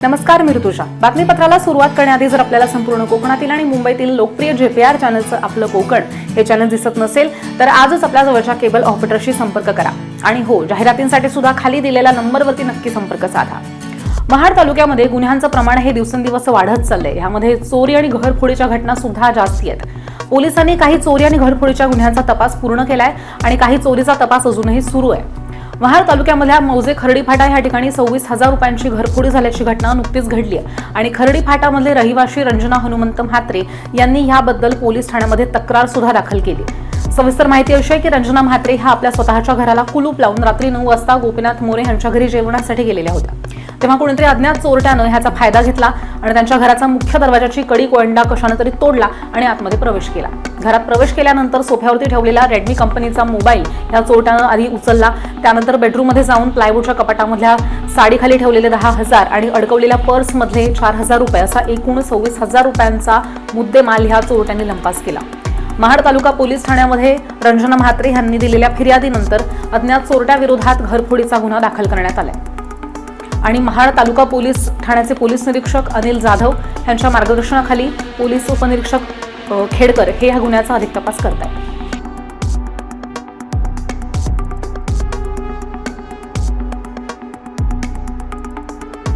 नमस्कार मी ऋतुषा बातमीपत्राला सुरुवात करण्याआधी जर आपल्याला संपूर्ण कोकणातील आणि मुंबईतील लोकप्रिय जेपीआर चॅनलचं आपलं कोकण हे चॅनल दिसत नसेल तर आजच आपल्या जवळच्या केबल ऑपरेटरशी संपर्क करा. आणि हो जाहिरातींसाठी सुद्धा खाली दिलेल्या नंबरवरती नक्की संपर्क साधा. महाड तालुक्यामध्ये गुन्ह्यांचं प्रमाण हे दिवसेंदिवस वाढत चाललंय. यामध्ये चोरी आणि घरफोडीच्या घटना सुद्धा जास्ती आहेत. पोलिसांनी काही चोरी आणि घरफोडीच्या गुन्ह्यांचा तपास पूर्ण केलाय आणि काही चोरीचा तपास अजूनही सुरू आहे. महाड तालुक्यामधल्या मौजे खर्डी फाटा या ठिकाणी सव्वीस हजार रुपयांची घरफोडी झाल्याची घटना नुकतीच घडली आहे. आणि खर्डी फाटामधले रहिवाशी रंजना हनुमंत म्हात्रे यांनी याबद्दल पोलीस ठाण्यामध्ये तक्रार सुद्धा दाखल केली. सविस्तर माहिती अशी आहे की रंजना म्हात्रे ह्या आपल्या स्वतःच्या घराला कुलूप लावून रात्री नऊ वाजता गोपीनाथ मोरे यांच्या घरी जेवणासाठी गेलेल्या होत्या. तेव्हा कोणीतरी अज्ञात चोरट्यानं ह्याचा फायदा घेतला आणि त्यांच्या घराचा मुख्य दरवाजाची कडी कोयंडा कशानं तरी तोडला आणि आतमध्ये प्रवेश केला. घरात प्रवेश केल्यानंतर सोफ्यावरती ठेवलेला रेडमी कंपनीचा मोबाईल या चोरट्यानं आधी उचलला. त्यानंतर बेडरूममध्ये जाऊन प्लायवूडच्या कपाटामधल्या साडीखाली ठेवलेले दहा हजार आणि अडकवलेल्या पर्समधले चार हजार रुपये असा एकूण सव्वीस हजार रुपयांचा मुद्देमाल ह्या चोरट्यांनी लंपास केला. महाड तालुका पोलीस ठाण्यामध्ये रंजना म्हात्रे यांनी दिलेल्या फिर्यादीनंतर अज्ञात चोरट्याविरोधात घरफोडीचा गुन्हा दाखल करण्यात आलाय. आणि महाड तालुका पोलीस ठाण्याचे पोलीस निरीक्षक अनिल जाधव यांच्या मार्गदर्शनाखाली पोलीस उपनिरीक्षक खेडकर हे ह्या गुन्ह्याचा अधिक तपास करत आहेत